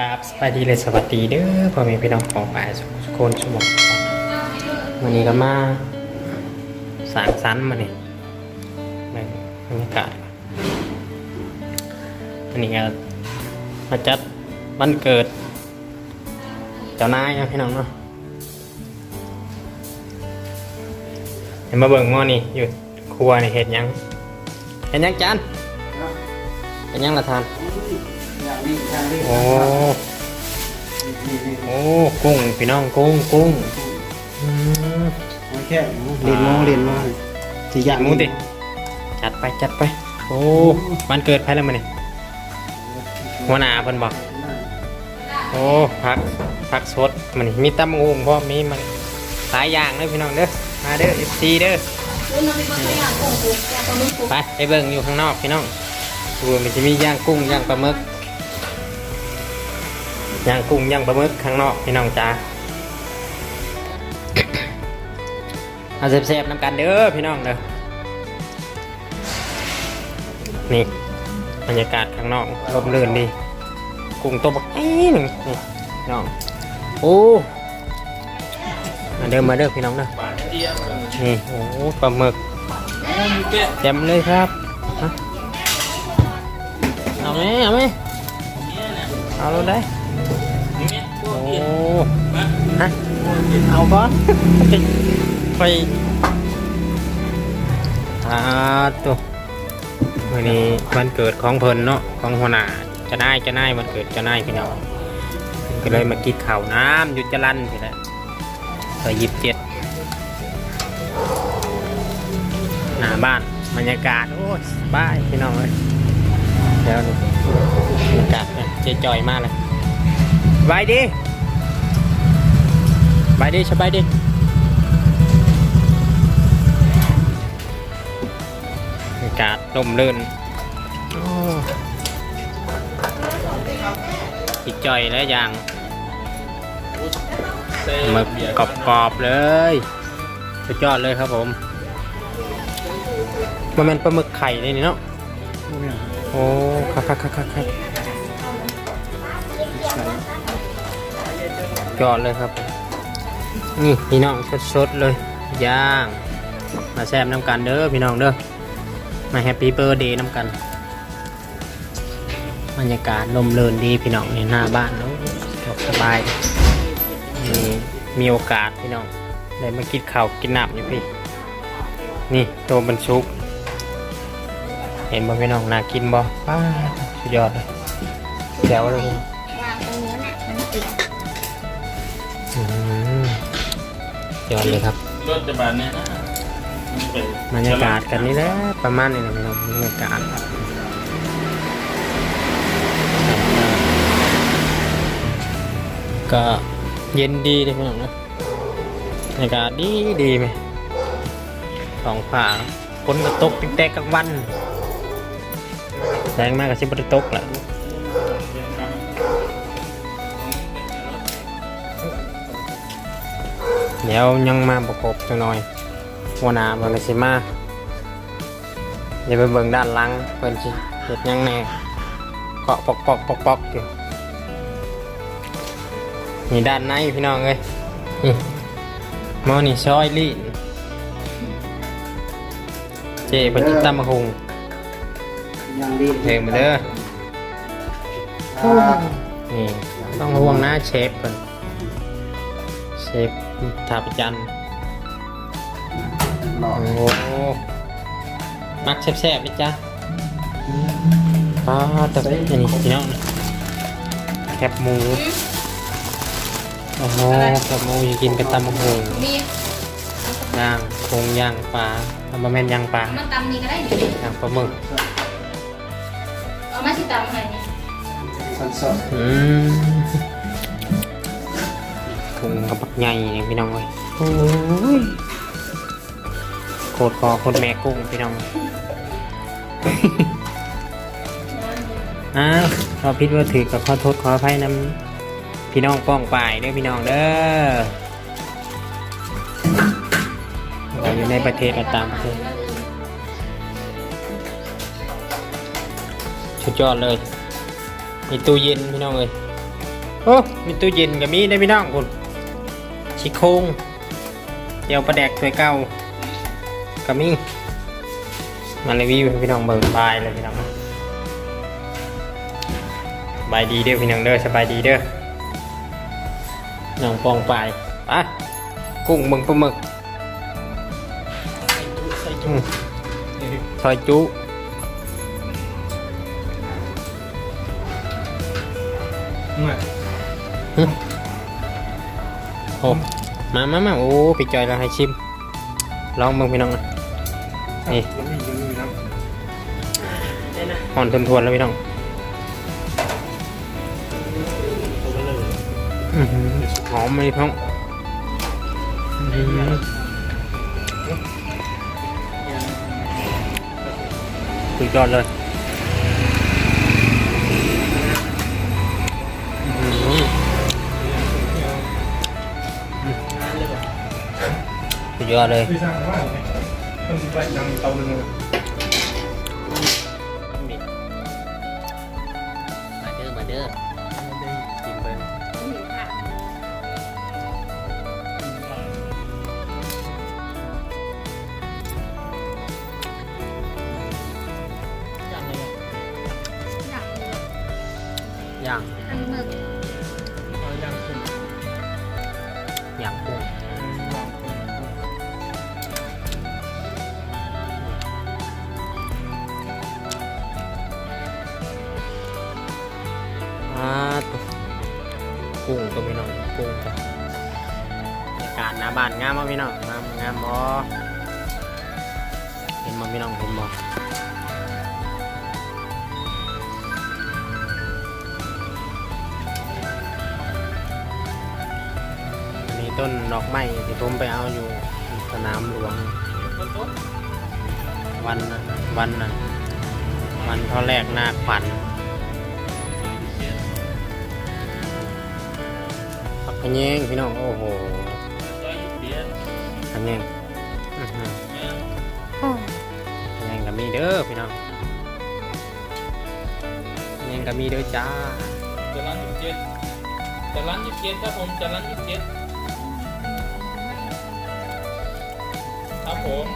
กราบสวัสดีเลยสวัสดีเด้อพ่อแม่พี่น้องของป่ายสุขคนสมองวันนี้ก็มาสางสรรค์มาเนี่ยบรรยากาศวันนี้ก็มาจัดวันเกิด เจ้านายนะพี่น้องเนาะเห็นมาเบิ่งหม้อนี่อยู่ครัวนี่เห็ดยังเห็ดยังจานเห็ดยังละทาน โอ้โอ้กุ้งพี่น้องกุ้งกุ้งอืมแค่เรียนมอเรียนมอสี่อย่างหมูติจัดไปจัดไป โอ้วันเกิดใครแล้วมาเนี่ยหัวหน้าเพิ่นบอกโอ้พักพักสดมันนี่มีตำงูพ่อมีมันหลายอย่างเลยพี่น้องเด้อมาเด้อ FC เด้อคุณมันมีบางอย่างของกูแกตัวนึงกูไปไปเบิ่งอยู่ข้างนอกพี่น้องดูมันจะมีย่างกุ้งย่างปลาหมึก ย่างกุ้งย่างปลาหมึกข้างนอกพี่น้องจ้าเอาแซ่บๆน้ำกันเด้อพี่น้องเด้อนี่บรรยากาศข้างนอกลมรื่นดีกุ้งตัวบักเอ้หนึ่งนี่น้องโอ้มาเด้อมาเด้อพี่น้องเด้อนี่โอ้ปลาหมึกเต็มเลยครับเอาไหมเอาไหมเอาเลยได้ ฮะเอาก่อนไปอ่าตัววันนี้วันเกิดของเพิ่นเนาะของหัวหน้าจะได้จะได้วันเกิดจะได้พี่น้องก็เลยมากินข้าวน้ำหยุดจะลั่นพี่แหละเออยิบเจ็ดหน้าบ้านบรรยากาศโอ้ยสบายพี่น้องเลยแล้วนี่บรรยากาศเนี่ยเจ๊จอยมากเลยสบายดีส บายดีสบายดีบรรยากาศลมลื่นอ้อีจอยแล้วอย่างมึกกรอบๆเลยสุดยอดเลยครับผม มันเป็นปลาหมึกไข่เลยนี่เนาะ โอ้ครับครับครับครับครับยอดเลยครับ นี่พี่น้องสดๆเลยย่าง มาแซมน้ำกันเด้อพี่น้องเด้อมาแฮปปี้เบ t ร์เดย์น้ำกันบรรยากาศลมเลินดีพี่น้องในหน้าบ้านเนาะสบายมีมีโอกาสพี่น้องได้มากินข้าวกินน้ำอยู่พี่ นี่ตัวบรรชุก เห็นบ่พี่น้องน่ากินบ่ป้าสุดยอดเลยแจ๋วเลย ยอดเลยครับ รถจะบานเนี่ยนะมันเป็นบรรยากาศกันนี่แหละประมาณนี้นะพี่น้องบรรยากาศก็เย็นดีเลยพี่น้องนะบรรยากาศดีดีไหมสองฝ่าฝนก็ตกติ๊กแตกกลางวันแรงมากกับชิบะตกแหละ เดี๋ยวยังมาประกบจังหน่อยหัวหน้ามันก็สิมาเดี๋ยวไปเบิ่งด้านหลังเพิ่นสิเฮ็ดหยังแหน่เกาะปอกปอกปอกปอกอยู่นี่ด้านในพี่น้องเอ้ยนี่หมอนี่ซอยลีนเจ๊เพิ่นจิตตำมะฮุงอย่างดีเพลงมาเด้อนี่ต้องห่วงหน้าเชฟเพิ่นเชฟ ทาประจันหล่อโอ้โหมักแซ่บๆเลยจ้ะป้าแต่อันนี้พี่น้องแคบหมูโอ้โหแคบหมูอยากกินกับตำมะฮงมีย่างคงย่างปลาทำบะแม่นย่างปลามันตำนี่ก็ได้นี่ย่างปลาหมึกเอามาสิตำให้นี่สันสดอืม ถุงกระปักใหญ่นี่พี่น้องเลยโอ้ยโคตรคอโคตรแม่กุ้งพี่น้องอ้าวพอพิดว่าถือกับขอโทษขออภัยนำพี่น้องป้องป่ายเด้อพี่น้องเด้อเราอยู่ในประเทศและตางประเทศสุดยอดเลย มีตู้เย็นพี่น้องเลยโอ้มีตู้เย็นกับมีได้พี่น้องคุณ ชิโครงเดี๋ยวประแดกถ้วยเก่ากับมีมารีวิวให้พี่น้องเบิ่งบายเลยพี่น้องบายดีเด้อพี่น้องเด้อสบายดีเด้อน้องปองไปไปกุ้งเบิ่งปลาหมึกอืมซอยจุโอ้ มามามาโอ้พี่จอยเราให้ชิม ลองเบิ่งพี่น้องนะนี่ห่อนทวนๆแล้วพี่น้องอื้อหือหอมไหมพี่น้องอื้อหือสุดยอดเลย สุดยอดเลย กุ้งตัวพี่น้องกุ้งตับรรยากาศหน้าบ้านงามมั้พี่น้องงามงามบ่เห็นมั้พี่น้องเห็นบ่อันนี้ต้นดอกไม้ที่ผมไปเอาอยู่สนามหลวง วันวันวันท่าแรกหน้าขวัญ ปักขะแยงพี่น้องโอ้โหซอยยุบเบียดขะแยงอื้อหือแม่ขะแยงก็มีเด้อพี่น้องขะแยงก็มีเด้อจ้าจะร้านยี่สิบเจ็ดจะร้านยี่สิบเจ็ดครับผมจะร้านยี่สิบเจ็ดครับผม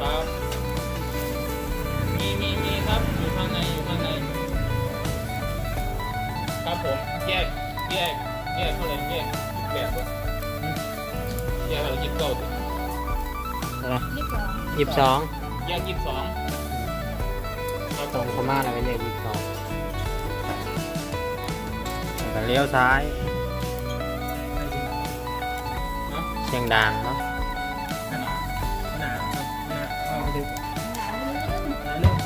ครับ ครับผมแยกแยกแยกเท่าไหร่แยกยี่สิบแปดวะแยกเท่าไหร่ยี่สิบเก้าดิอะไรยี่สิบสองยี่สิบสองแยกยี่สิบสองครับตผรงมเข้ามาแล้วก็เลยยี่สิบสองแล้วก็เลี้ยวซ้ายนะเชียงดางเนาะหนาหนาครับหนาเอาไปดูหนาวเลยหนาเรื่อง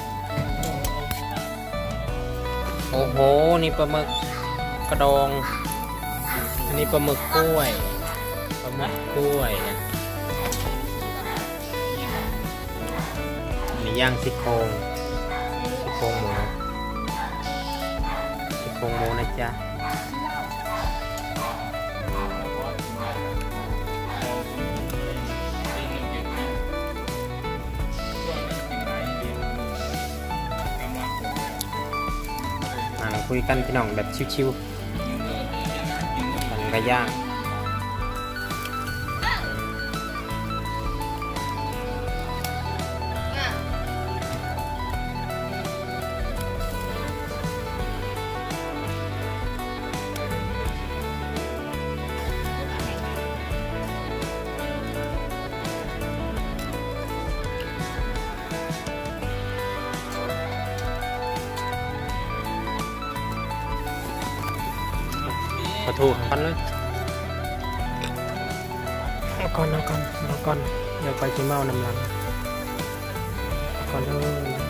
โอ้โหนี่ปลาหมึกก ระดอง อันนี้ปลาหมึกกล้วย ปลาหมึกกล้วยนะอันนี้ย่างซี่โครงซี่โครงหมูซี่โครงหมูนะจ๊ะนั่งคุยกันพี่น้องแบบชิวๆ มันก็ย่าง ปลาทูกันเลยเอาก่อนเอาก่อนเอาก่อนเดี๋ยวไปจินเมาน้ำหลังก่อนเลย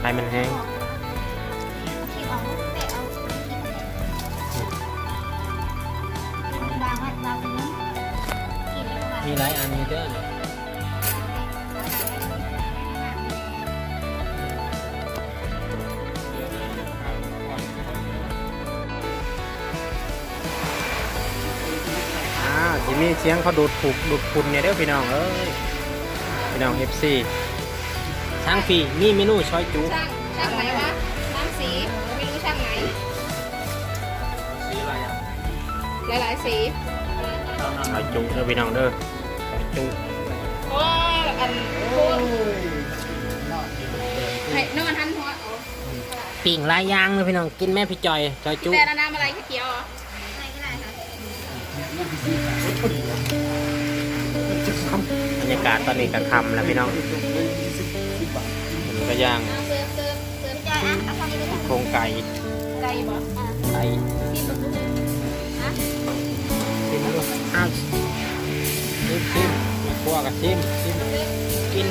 ไฟมันแห้งมีหลายอันมีเด้อนี่อ่ มีเสียงเขาดูดถูกดูดคุณเนี่ยเด้อพี่น้องเอ้ยพี่น้อง FC ช่างปีมีเมนูซอยจุช่างช่างไหนวะน้ำสีไม่รู้ช่างไหนสีอะไรอะหลายๆสีซอยจุเด้อพี่น้องเด้อซอยจุโอ้อันพวกให้น้ำมันทันหัวปิ่งลายยางเลยพี่น้องกินแม่พี่จอยซอยจุแต่น้ำอะไรเขียวอะอะไรก็ได้ค่ะ บรรยากาศตอนนี้ก็ค่ำแล้วพี่น้องมันก็ย่างเติมเติมเติมจอะเอาทำนี้ด้วยโครงไก่ไก่บ่อะไก่ที่มันดูฮะชิมดูอ้าวชิมชิมมีพวกกับชิมชิมกิน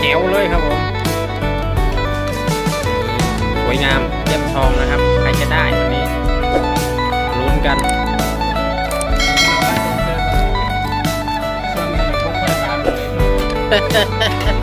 แจ๋วเลยครับผม สวยงามเยี่ยมทองนะครับ ใครจะได้วันนี้ลุ้นกันช่วงนี้ผมค่อยตามเลย